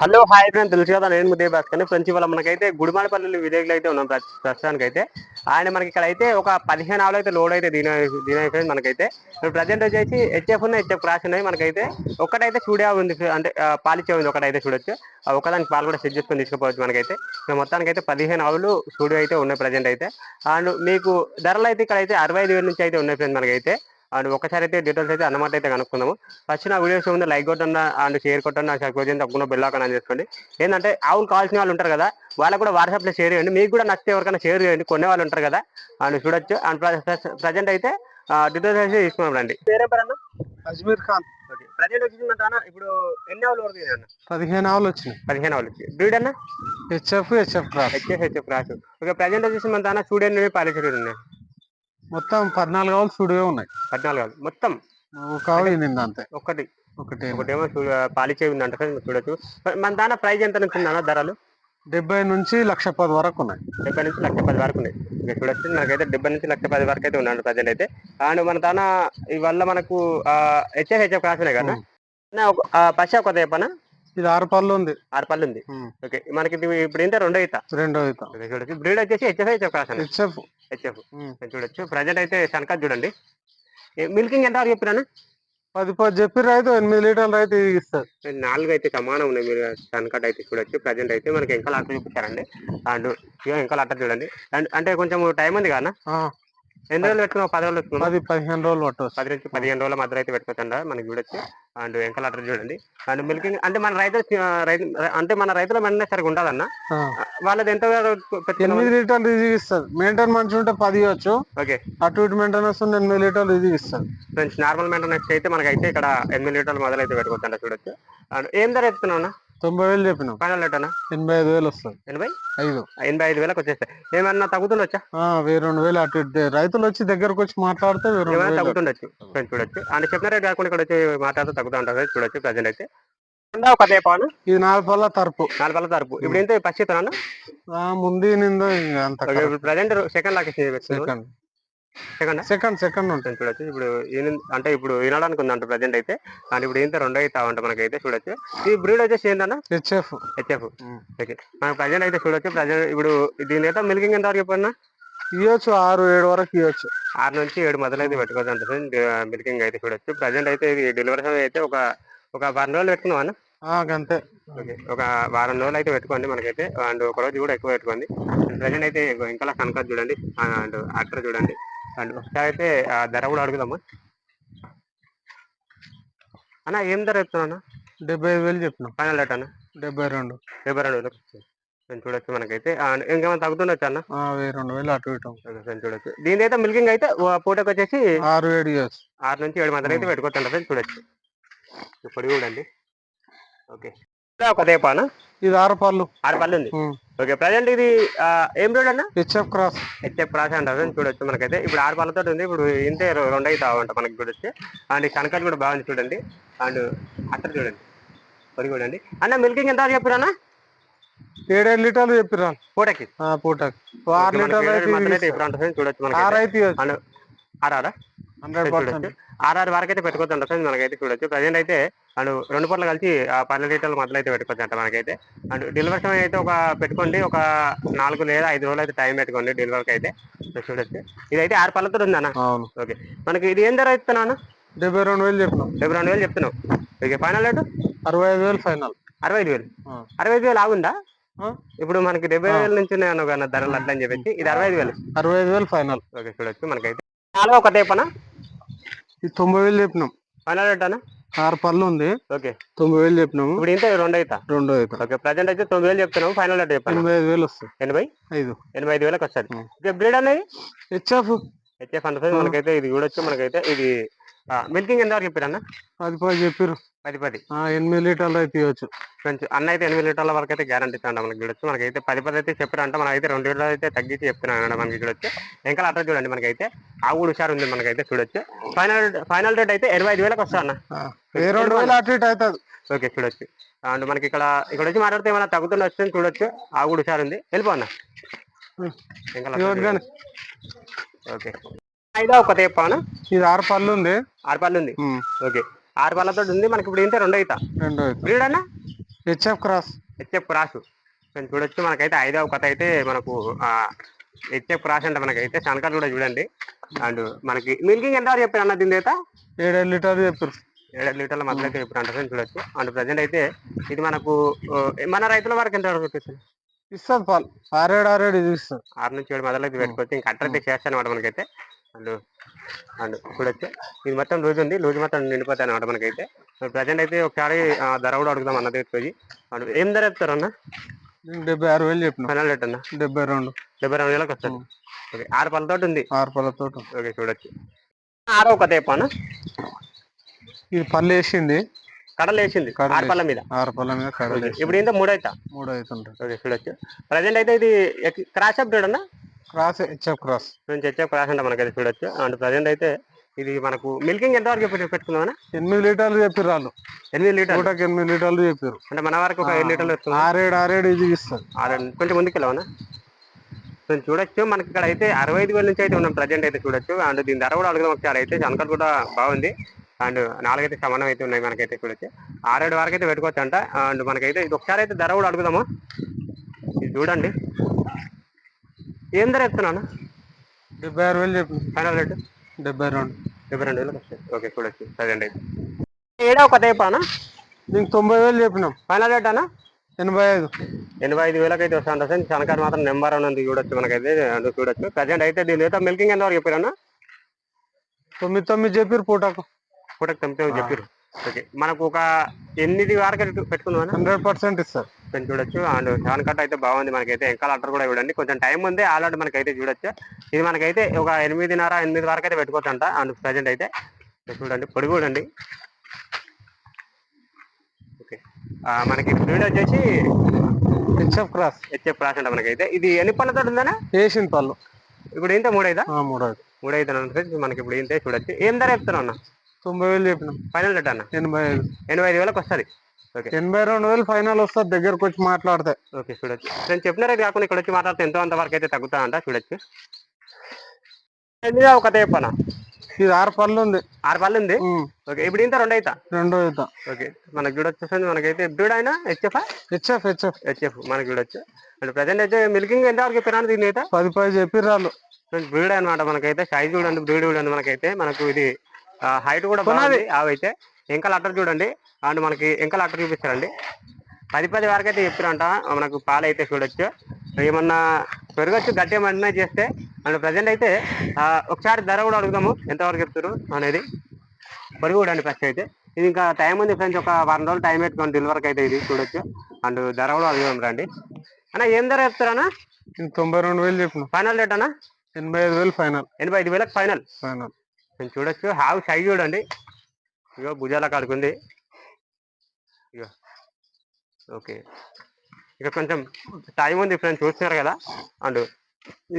Hello hi friend తెలుసు కదా నేను ముదే భాస్కర్ ఫ్రెండ్స్ ఇవాళ మనకైతే గుడిమాడపల్లి విలేజ్ అయితే ఉన్నాం ప్రస్తుతానికి అయితే ఆయన మనకి ఇక్కడ అయితే ఒక పదిహేను ఆవులు అయితే లోడ్ అయితే దీని దీని ఫ్రెండ్ మనకైతే. ప్రజెంట్ వచ్చేసి హెచ్ఎఫ్ ఉన్నాయి హెచ్ఎఫ్ క్రాస్ ఉన్నాయి. మనకైతే ఒకటైతే చూడే ఉంది అంటే పాలిచ్చే ఉంది ఒకటైతే చూడొచ్చు. ఒకదానికి పాలు కూడా సెట్ చేసుకొని తీసుకుపోవచ్చు మనకైతే. మొత్తానికి అయితే పదిహేను ఆవులు స్టూడియో అయితే ఉన్నాయి ప్రజెంట్ అయితే. అండ్ మీకు ధరలు అయితే ఇక్కడ అయితే అరవై ఐదు వేల నుంచి అయితే ఉన్నాయి ఫ్రెండ్ మనకైతే. అండ్ ఒకసారి అయితే డీటెయిల్స్ అయితే అన్నమాట అయితే కనుక్కుందాము. ఫస్ట్ నా వీడియోస్ ఉంది లైక్ కొట్టండి అండ్ షేర్ కొట్టండి నాకు కొంచెం తప్పకుండా బెల్ ఆన్ చేసుకోండి. ఏంటంటే ఆవులు కావాల్సిన వాళ్ళు ఉంటారు కదా వాళ్ళకు కూడా వాట్సాప్లో షేర్ చేయండి. మీకు కూడా నచ్చితే ఎవరికైనా షేర్ చేయండి కొనే వాళ్ళు ఉంటారు కదా అండ్ చూడొచ్చు. అండ్ ప్రజెంట్ అయితే డీటెయిల్స్ అయితే తీసుకున్నాం రండి. పేరే అజ్మీర్ ఖాన్. ఓకే. ప్రజెంట్ వచ్చిందంట ఇప్పుడు ఎన్ని ఆవులు వరకు అన్న? పదిహేను ఆవులు వచ్చినాయి. పదిహేను ఆవులు వచ్చి. బ్రీడ్ అన్న? H F H F cross H F H F రాసు ఓకే ప్రజెంట్ వచ్చేసి మన దాన స్టూడెంట్ పాలిసెడ్ ఉన్నాయి మొత్తం పద్నాలుగు ఆవులు స్టూడియో ఉన్నాయి. పద్నాలుగు ఆవులు మొత్తం ఒక ఆవు ఈనింది అంతే ఒకటి. ఒకటి ఒకటేమో పాలిచే సార్ మీరు చూడొచ్చు. మన దాన ప్రైస్ ఎంత నుంచి ఉందన్న ధరలు? డెబ్బై నుంచి లక్ష పది వరకు ఉన్నాయి. డెబ్బై నుంచి లక్ష పది వరకు ఉన్నాయి. ఇక చూడొచ్చు. నాకైతే డెబ్బై నుంచి లక్ష పది వరకు అయితే ఉన్నాడు ప్రజెంట్ అయితే అండ్ మన దాన ఇవల్ల మనకు హెచ్ఎఫ్ హెచ్ఎఫ్ కాసులే కదా. నా ఒక పశ్చా కొత్త చెప్పనా? ఇది ఆరు పళ్ళు ఉంది. ఆరు పళ్ళు ఉంది. ఓకే మనకి ఇప్పుడు ఏంటో? రెండో అవుతా రెండో ఈత. చూడొచ్చు బ్రీడ్ వచ్చేసి H F H F H F H F చూడొచ్చు. ప్రజెంట్ అయితే సన్కత్ చూడండి. మిల్కింగ్ ఎంత వరకు చెప్పినాను? పది పది చెప్పి రైతు ఎనిమిది లీటర్లు రైతు ఇస్తారు. నాలుగు అయితే సమానం ఉన్నాయి మీరు సన్కట్ అయితే చూడొచ్చు. ప్రజెంట్ అయితే మనకి ఇంకా అట్ట చూపించారండి అండ్ ఇంకా అట్ట చూడండి. అండ్ అంటే కొంచెం టైం ఉంది కదా ఎన్ని రోజులు పెట్టుకున్నాం పది రోజులు పెట్టుకున్నాం పది పదిహేను రోజులు పట్టవచ్చు పది నుంచి పదిహేను రోజుల మధ్య అయితే పెట్టుకోవచ్చండి మనకి చూడొచ్చు. అండ్ వెంకల అట్ట చూడండి. అండ్ మిల్కింగ్ అంటే మన రైతులు రైతు అంటే మన రైతుల మండే సరిగా ఉండాలన్న. వాళ్ళది ఎంత ఎనిమిది లీటర్లు ఇది ఇస్తారు. మెయింటైన్ మంచిగా ఉంటే పది ఇవ్వచ్చు. ఓకే. అటు ఇటు మెయింటెనెన్స్ ఎనిమిది లీటర్లు ఇది ఇస్తారు. ఫ్రెండ్స్ నార్మల్ మెయింటెనెన్స్ అయితే మనకైతే ఇక్కడ ఎనిమిది లీటర్ల మొదలు అయితే పెట్టుకోవచ్చండి చూడొచ్చు. అండ్ ఏం ధర ఎత్తుకున్నావు తొంభై వేలు చెప్పినాం. ఫైనల్ రేట్ అన్న? ఎనభై ఐదు వేలు వస్తుంది ఎనభై? ఐదు. ఎనభై ఐదు వేలకు వచ్చేస్తాయి ఏమన్నా తగ్గుతుండొచ్చా? వెయ్యి రెండు వేలు అటు ఇటు. రైతులు వచ్చి దగ్గరకు వచ్చి మాట్లాడితే ఏమైనా తగ్గుతుండొచ్చు? చూడొచ్చు. అండ్ చెప్పిన రేట్ కాకుండా ఇక్కడ వచ్చి మాట్లాడుతూ తగ్గుతూ ఉంటుంది చూడొచ్చు ప్రజెంట్ అయితే. ఒక పాను ఇది నాలుగు పళ్ళ తరపు. నాలుగు పళ్ళ తరపు. ఇప్పుడు ఎంత పచ్చితనా ఆ, ముందు నిందో అంత ప్రజెంట్ సెకండ్ లాక్ సెకండ్. సెకండ్ సెకండ్ సెకండ్ ఉంటుంది. చూడొచ్చు. ఇప్పుడు ఈయన- అంటే ఇప్పుడు వినడానికి ఉందంట ప్రజెంట్ అయితే. అండ్ ఇప్పుడు ఏంటో రెండో అవుతా ఉంటా మనకైతే చూడొచ్చు. ఈ బ్రీడ్ వచ్చేసి ఏంటన్నా H F H F okay మనం ప్రజెంట్ అయితే చూడొచ్చు. ప్రజెంట్ ఇప్పుడు దీని అయితే మిల్కింగ్ ఎంత వరకు చెప్పన్నా? ఇవ్వచ్చు ఆరు ఏడు వరకు ఇవ్వచ్చు ఆరు నుంచి ఏడు మొదలు అయితే పెట్టుకోవచ్చు అంటే మిల్కింగ్ అయితే చూడొచ్చు. ప్రజెంట్ అయితే ఇది డెలివరీ సమయం అయితే ఒక ఒక వారం రోజులు పెట్టుకున్నాం అన్న? ఆ, గంతే. ఓకే ఒక వారం రోజులు అయితే పెట్టుకోండి మనకైతే. అండ్ ఒక రోజు కూడా ఎక్కువ పెట్టుకోండి. ప్రజెంట్ అయితే ఇంకా కనకత్ చూడండి. అండ్ యాక్టర్ చూడండి. అండ్ ఒకసారి అయితే ఆ ధర కూడా అడుగుదాము. అన్న ఏం ధర చెప్తున్నా డెబ్బై ఐదు వేలు చెప్పినాం ఫైనల్ రేట్ అన్న? డెబ్బై రెండు. డెబ్బై రెండు వేలకు నేను చూడొచ్చు మనకైతే. ఇంకేమైనా తగ్గుతుండొచ్చు అన్న? ఆ, వెయ్యి రెండు వేలు అటు ఇటు. ఓకే, నేను చూడొచ్చు. దీని అయితే మిల్కింగ్ అయితే పూటకు వచ్చేసి ఆరు ఏడు ఇవ్వచ్చు ఆరు నుంచి ఏడు మధ్యలో అయితే పెట్టుకోవచ్చు చూడొచ్చు. ఇప్పుడు చూడండి. ఓకే. ఒక దేపానా ఇది ఆరు పళ్ళు. ఆరు పళ్ళు ఉంది. ఓకే ప్రజెంట్ ఇది ఏం రోడ్ అన్న? HF cross. హెచ్ఎఫ్ క్రాస్ అంటారు చూడొచ్చు మనకైతే. ఇప్పుడు ఆరు పళ్ళతో ఉంది ఇప్పుడు ఇంతే రెండు అయితే అవంట మనకి చూడొచ్చు. అండ్ ఈ కనకట్ కూడా బాగుంది చూడండి. అండ్ అక్కడ చూడండి. పొడి చూడండి అన్న మిల్కింగ్ ఎంత చెప్పిరన్నా ఏడేడు లీటర్లు చెప్పిరా పూటకి? పూటకి. ఆరు లీటర్లు చూడొచ్చు ఆరు మనకి అయితే చూడొచ్చు. ఆర్ఆర్ వరకు అయితే పెట్టుకోవచ్చు అంట మనకైతే చూడొచ్చు. ప్రజెంట్ అయితే అండ్ రెండు పూటలు కలిసి ఆ పన్నెండు లీటర్ల మధ్యలో అయితే పెట్టుకోవచ్చు అంట మనకైతే. అండ్ డెలివరీ సమయం అయితే ఒక పెట్టుకోండి ఒక నాలుగు లేదా ఐదు రోజులు అయితే టైం పెట్టుకోండి డెలివరీకి అయితే. చూడొచ్చు. ఇదైతే ఆరు పళ్ళతో ఉంది అన్న. అవును. ఓకే. మనకి ఇది ఏం ధర ఇస్తున్నా డెబ్బై రెండు వేలు చెప్పినాం. డెబ్బై రెండు వేలు చెప్తున్నావు. Okay final rate? అరవై ఐదు వేలు ఫైనల్. అరవై ఐదు వేలు. అరవై ఐదు వేలు ఆగుందా? ఇప్పుడు మనకి డెబ్బై వేల నుంచి ధరలు అట్లా అని చెప్పేసి ఇది అరవై ఐదు వేలు. అరవై ఐదు వేలు ఫైనల్. ఓకే చూడొచ్చు మనకైతే. నాలుగు ఒక టేపనా ఇది తొంభై వేలు చెప్పినాం. ఫైనల్ రేట్ అన్న ఆరు పళ్ళు ఉంది. ఓకే. తొంభై వేలు చెప్పినాము. ఇప్పుడు ఇంత రెండు అవుతా రెండు అయితే. ఓకే ప్రజెంట్ అయితే తొమ్మిది వేలు చెప్తున్నాము. ఫైనల్ రేట్ చెప్పాను ఎనభై ఐదు వేలు వస్తాయి. ఎనభై? ఐదు. ఎనభై ఐదు వేలకు వస్తుంది. బ్రీడ్ అనేది హెచ్ఎఫ్. హెచ్ఎఫ్ అంటే మనకైతే ఇది చూడొచ్చు. మనకైతే ఇది మిల్కింగ్ ఎంత వరకు చెప్పారన్న? అది పది పది పది ఆ, ఎనిమిది లీటర్లు అయితే ఇవ్వచ్చు కొంచెం అన్న అయితే ఎనిమిది లీటర్ల వరకు అయితే గ్యారంటీ ఇస్తాను మనకి చూడొచ్చు. మనకైతే పది పది అయితే చెప్పారంటే మనకైతే రెండు లీటర్లు అయితే తగ్గించి చెప్తున్నాను మనకి చూడొచ్చు. ఇంకా అట్లా చూడండి మనకైతే. ఆ కూడా హుషారు ఉంది మనకైతే చూడొచ్చు. ఫైనల్ ఫైనల్ రేట్ అయితే ఇరవై ఐదు వేలకు వస్తా అన్న రెండు వేలు అటు ఇటు అవుతుంది. ఓకే చూడొచ్చు. అండ్ మనకి ఇక్కడ ఇక్కడ వచ్చి మాట్లాడితే ఏమైనా తగ్గుతుండొచ్చు అని చూడొచ్చు. ఆ కూడా హుషారు ఉంది. వెళ్ళిపో అన్న. ఇంకా ఓకే. ఐదా ఒక తేపాను ఇది ఆరు పళ్ళు ఉంది. ఆరు పళ్ళు ఉంది. ఓకే. ఆరు పళ్ళతో ఉంది. మనకి ఇప్పుడు ఏంటో రెండు అవుతా రెండు అయితే బ్రీడ్ అన్న హెచ్ఎఫ్ క్రాస్. HF cross. చూడొచ్చు. మనకైతే ఐదవ కథ అయితే మనకు హెచ్ఎఫ్ క్రాస్ అంటే మనకైతే శనకాలు కూడా చూడండి. అండ్ మనకి మిల్కింగ్ ఎంత చెప్పారు అన్న దీని అయితే ఏడేడు లీటర్లు చెప్పారు. ఏడు లీటర్ల మధ్యలో అయితే చెప్పారు అంటే చూడొచ్చు. అండ్ ప్రజెంట్ అయితే ఇది మనకు మన రైతుల వరకు ఎంత పెట్టేస్తుంది ఇస్తుంది పాలు. ఆరేడు ఆరేడు ఇది ఇస్తుంది ఆరు నుంచి ఏడు మొదలు అయితే పెట్టుకోవచ్చు. ఇంకా అయితే చేస్తాను అనమాట మనకైతే. అండ్ అండ్ చూడొచ్చు ఇది మొత్తం లూజ్ ఉంది. లూజ్ మొత్తం నిండిపోతాయి అనమాట మనకైతే. ప్రజెంట్ అయితే ఒకసారి ధర కూడా అడుగుదాం అన్న దగ్గరికి అండ్ ఏం ధర చెప్తారు అన్న? నేను డెబ్బై ఆరు వేలు చెప్పిన. ఫైనల్ రేట్ అన్న డెబ్బై రెండు. డెబ్బై రెండు వేలకు వస్తుంది. ఓకే ఆరు పళ్ళతోటి ఉంది. ఆరు పళ్ళతో ఓకే చూడొచ్చు. ఆరో ఒక తేప అన్న. ఇది పళ్ళు వేసింది. కడలు వేసింది. పళ్ళ మీద. ఆరు పళ్ళ మీద కడలు. ఇప్పుడు ఇంత మూడు అవుతా మూడు అవుతుంటాయి. ఓకే చూడొచ్చు. ప్రజెంట్ అయితే ఇది క్రాష్ అప్ చూడన్నా క్రాస్ హెచ్ఎఫ్ క్రాస్. నేను చర్చ క్రాష్ అంటే మనకైతే చూడొచ్చు. అండ్ ప్రజెంట్ అయితే ఇది మనకు మిల్కింగ్ ఎంత వరకు పెట్టు- పెట్టుకుందామన్నా ఎనిమిది లీటర్లు చెప్పారు వాళ్ళు ఎనిమిది లీటర్లు? పూటకి ఎనిమిది లీటర్లు చెప్పారు అంటే మన వరకు ఒక ఐదు లీటర్లు వస్తుంది. ఆరేడు ఆరేడు ఇది ఇస్తుంది ఆరు కొంచెం ముందుకు వెళ్ళవనా? కొంచెం చూడొచ్చు. మనకి ఇక్కడ అయితే అరవై ఐదు వేల నుంచి అయితే ఉన్నాం ప్రజెంట్ అయితే చూడొచ్చు. అండ్ దీని ధర కూడా అడుగుదాం ఒకసారి. అయితే శనకలు కూడా బాగుంది. అండ్ నాలుగైతే సమానం అయితే ఉన్నాయి మనకైతే చూడొచ్చు. ఆరేడు వరకు అయితే పెట్టుకోవచ్చు అంట అండ్ మనకైతే ఇది ఒకసారి అయితే ధర కూడా అడుగుదాము. ఇది చూడండి. ఏం ధర చెప్తున్నాను డెబ్బై ఆరు వేలు చెప్పిన ఫైనల్ రేటు డెబ్బై రెండు. డెబ్బై రెండు వేలకు వస్తాయి. ఓకే చూడొచ్చు ప్రజెంట్ అయితే ఏడో ఒక టైపానా దీనికి తొంభై వేలు చెప్పినాం. ఫైనల్ రేట్ అన్నా? ఎనభై ఐదు. ఎనభై ఐదు వేలకి అయితే వస్తుంది సార్ శనకారు మాత్రం నెంబర్ వన్ ఉంది చూడొచ్చు మనకైతే చూడొచ్చు. ప్రజెంట్ అయితే దీని అయితే మిల్కింగ్ ఎంత వరకు చెప్పారన్నా తొమ్మిది తొమ్మిది చెప్పారు పూటకు. పూటకు తొమ్మిది చెప్పారు ఓకే మనకు ఒక ఎనిమిది వరకు పెట్టుకుందాం హండ్రెడ్ పర్సెంట్ ఇస్తారు. కొంచెం చూడొచ్చు. అండ్ సెవెన్ కట్ అయితే బాగుంది మనకైతే. ఎంకాల అట్టర్ కూడా చూడండి కొంచెం టైం ఉంది. ఆల్రెడీ మనకైతే చూడొచ్చు. ఇది మనకైతే ఒక ఎనిమిదిన్నర ఎనిమిది వరకు అయితే పెట్టుకోవచ్చు అంట అండ్ ప్రజెంట్ అయితే చూడండి. పొడి చూడండి ఓకే. మనకి స్పీడ్ వచ్చేసి హెచ్ఎఫ్ క్రాస్. హెచ్ఎఫ్ క్లాస్ అంట మనకైతే. ఇది ఎన్ని పళ్ళతో ఉందనా వేసిన పళ్ళు. ఇప్పుడు ఏంటో మూడైదా? మూడైదు అంటే మనకి ఇప్పుడు ఏంటే చూడొచ్చు. ఏం ధర చెప్తున్నావు అన్న? తొంభై వేలు చెప్పినాం. ఫైనల్ రేట్ అన్న ఎనభై ఐదు. ఎనభై ఐదు వేలకు వస్తుంది. ఓకే ఎనభై రెండు వేలు ఫైనల్ వస్తుంది దగ్గరకు వచ్చి మాట్లాడితే. ఓకే చూడొచ్చు. నేను చెప్పిన రేట్ కాకుండా ఇక్కడ వచ్చి మాట్లాడితే ఎంతో అంత వరకు అయితే తగ్గుతా అంట చూడొచ్చు. ఎనిమిది ఒక చెప్పనా? ఇది ఆరు పళ్ళు ఉంది. ఆరు పళ్ళు ఉంది? ఓకే ఇప్పుడు ఇంత రెండు అవుతా రెండో అవుతా ఓకే మనకి చూడొచ్చు మనకైతే బ్రీడ్ అయినా హెచ్ఎఫ్ హెచ్ఎఫ్ హెచ్ఎఫ్ హెచ్ఎఫ్ మనకి చూడొచ్చు. అంటే ప్రజెంట్ అయితే మిల్కింగ్ ఎంత వరకు చెప్పినా దీని అయితే? పది పది చెప్పిర్రు వాళ్ళు. బ్రీడ్ అనమాట మనకైతే సైజ్ చూడండి బ్రీడ్ చూడండి మనకైతే మనకు ఇది హైట్ కూడా బాగుంది. అవైతే ఎంకల్ అట్టర్ చూడండి. అండ్ మనకి ఎంకల్ అట్టర్ చూపిస్తారండి. పది పది వరకు అయితే చెప్పారంట. మనకు పాలు అయితే చూడొచ్చు. ఏమన్నా పెరగచ్చు గట్టి ఏమన్నా చేస్తే అండ్ ప్రజెంట్ అయితే ఒకసారి ధర కూడా అడుగుదాము. ఎంతవరకు చెప్తారు అనేది. పొరుగు చూడండి ఫస్ట్ అయితే. ఇది ఇంకా టైం ఉంది ఫ్రెండ్స్ ఒక వారం రోజులు టైం పెట్టుకోండి డెలివరీకి అయితే ఇది చూడొచ్చు. అండ్ ధర కూడా అడుగుదాం రండి. అన్న ఏం ధర చెప్తారన్నా ఇది తొంభై రెండు వేలు చెప్పినాం. ఫైనల్ రేట్ అన్నా? ఎనభై ఐదు వేలు ఫైనల్ ఎనభై ఐదు వేలకు ఫైనల్ ఫైనల్ నేను చూడొచ్చు. హావ్ సైజ్ చూడండి. ఇగో భుజాల కాడుకుంది ఇగో. ఓకే. ఇక కొంచెం టైం ఉంది ఫ్రెండ్స్ చూస్తున్నారు కదా? అండ్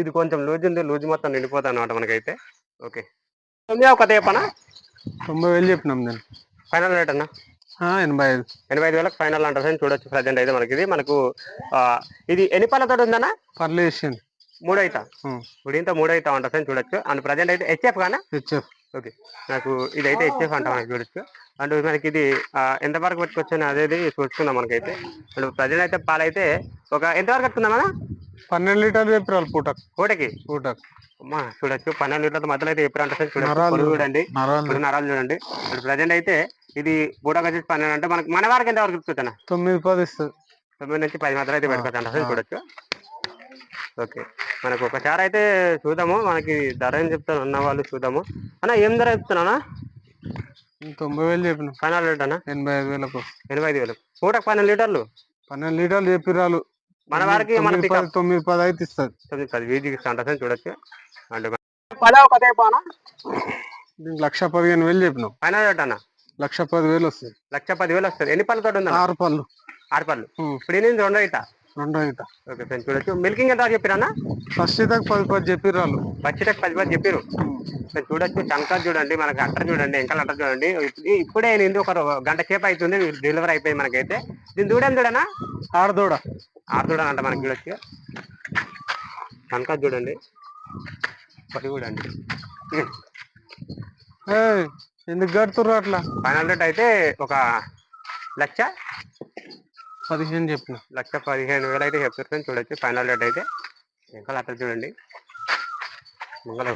ఇది కొంచెం లూజ్ ఉంది. లూజ్ మొత్తం నిండిపోతుంది అనమాట మనకైతే. ఓకే. తొమ్మిది ఒక చెప్పనా? తొంభై వేలు చెప్పినాం నేను. ఫైనల్ రేట్ అన్న? ఎనభై ఐదు. ఎనభై ఐదు వేలకు ఫైనల్ అంటారు చూడొచ్చు ప్రజెంట్ అయితే మనకి ఇది మనకు ఇది ఎన్ని పళ్ళతో ఉందన్నా? వేసింది మూడు అవుతా ఇప్పుడు ఇంత మూడు అవుతా ఫ్రెండ్స్ చూడొచ్చు. అండ్ ప్రజెంట్ అయితే హెచ్ఎఫ్ కానీ హెచ్ఎఫ్ ఓకే. నాకు ఇదైతే హెచ్ఎఫ్ అంట మనకి చూడొచ్చు. అండ్ మనకి ఇది ఎంత వరకు పెట్టుకోవచ్చు అని అదేది చూసుకుందాం మనకైతే. అండ్ ప్రజెంట్ అయితే పాలైతే ఒక ఎంత వరకు కట్టుకుందామా పన్నెండు లీటర్లు చెప్పారు వాళ్ళు పూటకు. పూటకి? పూటకు. అమ్మా చూడొచ్చు. పన్నెండు లీటర్ల మధ్యలో అయితే ఎప్పుడు అంటే పొడుగు చూడండి. నరాలు ఇప్పుడు నరాలు చూడండి. ఇప్పుడు ప్రజెంట్ అయితే ఇది పూటకి వచ్చేసి పన్నెండు అంటే మనకి మన వారికి ఎంత వరకు తొమ్మిది పది ఇస్తుంది. తొమ్మిది నుంచి పది మధ్యలో అయితే పెట్టుకోవచ్చు అంటే చూడొచ్చు. ఓకే. మనకు ఒకసారి అయితే చూద్దాము. మనకి ధర ఏం చెప్తాను ఉన్న వాళ్ళు చూద్దాము. అన్న ఏం ధర చెప్తున్నా తొంభై వేలు చెప్పినాం. ఫైనల్ రేట్ అన్న? ఎనభై ఐదు వేలకు. ఎనభై ఐదు వేలు పూటకు పన్నెండు లీటర్లు? పన్నెండు లీటర్లు చెప్పిర్రు వాళ్ళు మన వారికి మన తొమ్మిది పది అయితే ఇస్తుంది. తొమ్మిది పది వీధికి అంటారు చూడొచ్చు. పదో దీనికి లక్ష పదిహేను వేలు చెప్పినాం. ఫైనల్ రేట్ అన్న? లక్ష పది వేలు వస్తుంది. లక్ష పది వేలు వస్తుంది. ఎన్ని పళ్ళతో ఉందన్న? ఆరు పళ్ళు. ఆరు పళ్ళు. ఇప్పుడు ఎనిమిది రెండు అవుతా రెండో ఈత ఓకే ఫ్రెండ్స్ చూడొచ్చు. మిల్కింగ్ ఎంత చెప్పిరన్న? ఫస్ట్ ఈతకు పది పది చెప్పిర్రు వాళ్ళు పచ్చిటకు పది పది చెప్పారు ఇక్కడ చూడొచ్చు. శంకర్ చూడండి మనకి అట్టర్ చూడండి ఎంకల్ అట్టర్ చూడండి. ఇప్పుడు- నేను ఒక గంట సేపు అవుతుంది డెలివరీ అయిపోయింది మనకైతే. దీని దూడం చూడనా ఆడదోడ ఆరుదూడ అంట మనకి చూడొచ్చు. శంకర్ చూడండి. పది చూడండి. ఎందుకు కడుతుర్రు అట్లా? ఫైనల్ రేట్ అయితే ఒక లక్ష పదిహేను చెప్పిన. లక్ష పదిహేను వేలు అయితే చెప్తున్నాను చూడొచ్చు. ఫైనల్ రేట్ అయితే ఇంకా అట్లా చూడండి. మంగళ